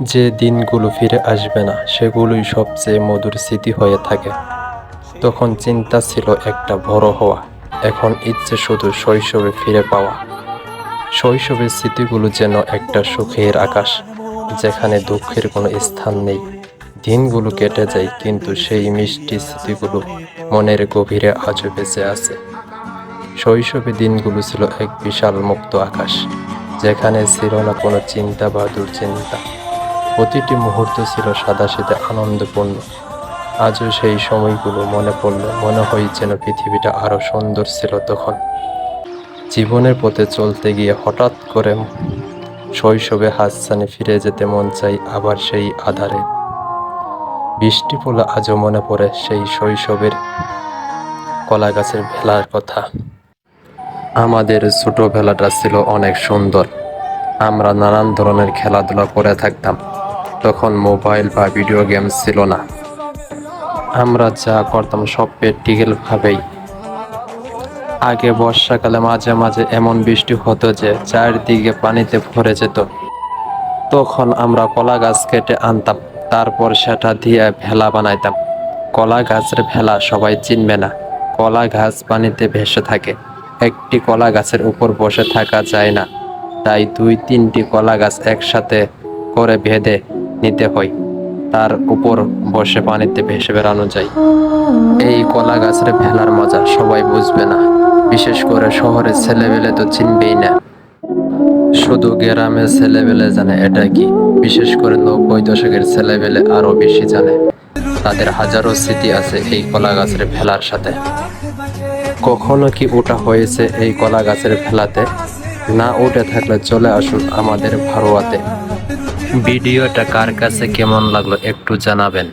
যে দিনগুলো ফিরে আসবে না, সেগুলোই সবচেয়ে মধুর স্মৃতি হয়ে থাকে। তখন চিন্তা ছিল একটা বড় হওয়া। এখন ইচ্ছে শুধু শৈশবে ফিরে পাওয়া। শৈশবের স্মৃতিগুলো যেন একটা সুখের আকাশ, যেখানে দুঃখের কোনো স্থান নেই। দিনগুলো কেটে যায়, কিন্তু সেই মিষ্টি স্মৃতিগুলো মনের গভীরে আজও বেঁচে আছে। শৈশবে দিনগুলো ছিল এক বিশাল মুক্ত আকাশ, যেখানে ছিল না কোনো চিন্তা বা দুশ্চিন্তা। প্রতিটি মুহূর্ত ছিল সাদাসিধে আনন্দপূর্ণ। আজও সেই সময়গুলো মনে পড়লে মনে হয় যেন পৃথিবীটা আরও সুন্দর ছিল তখন। জীবনের পথে চলতে গিয়ে হঠাৎ করে শৈশবে হাতছানি ফিরে যেতে মন চাই আবার সেই আধারে। বৃষ্টি পড়লে আজও মনে পড়ে সেই শৈশবের কলা গাছের ভেলার কথা। আমাদের ছোটবেলাটা ছিল অনেক সুন্দর। আমরা নানান ধরনের খেলাধুলা করে থাকতাম। তখন মোবাইল বা ভিডিও গেম ছিল না। আমরা যা করতাম সব প্র্যাকটিক্যাল ভাবেই। আগে বর্ষাকালে মাঝে মাঝে এমন বৃষ্টি হতো যে চারদিকে পানিতে ভরে যেত। তখন আমরা কলা গাছ কেটে আনতাম, তারপর সেটা দিয়ে ভেলা বানাইতাম। কলা গাছের ভেলা সবাই চিনবে না। কলা গাছ পানিতে ভেসে থাকে। একটি কলা গাছের উপর বসে থাকা যায় না। তাই দুই তিনটি কলা গাছ একসাথে করে বেঁধে নিতে হয়। তার উপর বসে পানিতে ভেসে বেড়ানো যায়। এই কলা গাছের ভেলার মজা সবাই বুঝবে না। বিশেষ করে শহরের ছেলেবেলে তো চিনবেই না। শুধু গ্রামের ছেলেবেলে জানে এটা কি। বিশেষ করে নব্বই দশকের ছেলেবেলে আরও বেশি জানে। তাদের হাজারো স্মৃতি আছে এই কলা গাছের ভেলার সাথে। কখনো কি ওটা হয়েছে এই কলা গাছের ভেলাতে? না উঠে থাকলে চলে আসুন আমাদের ভারোয়াতে। ভিডিওটা কার কাছে কেমন লাগল একটু জানাবেন।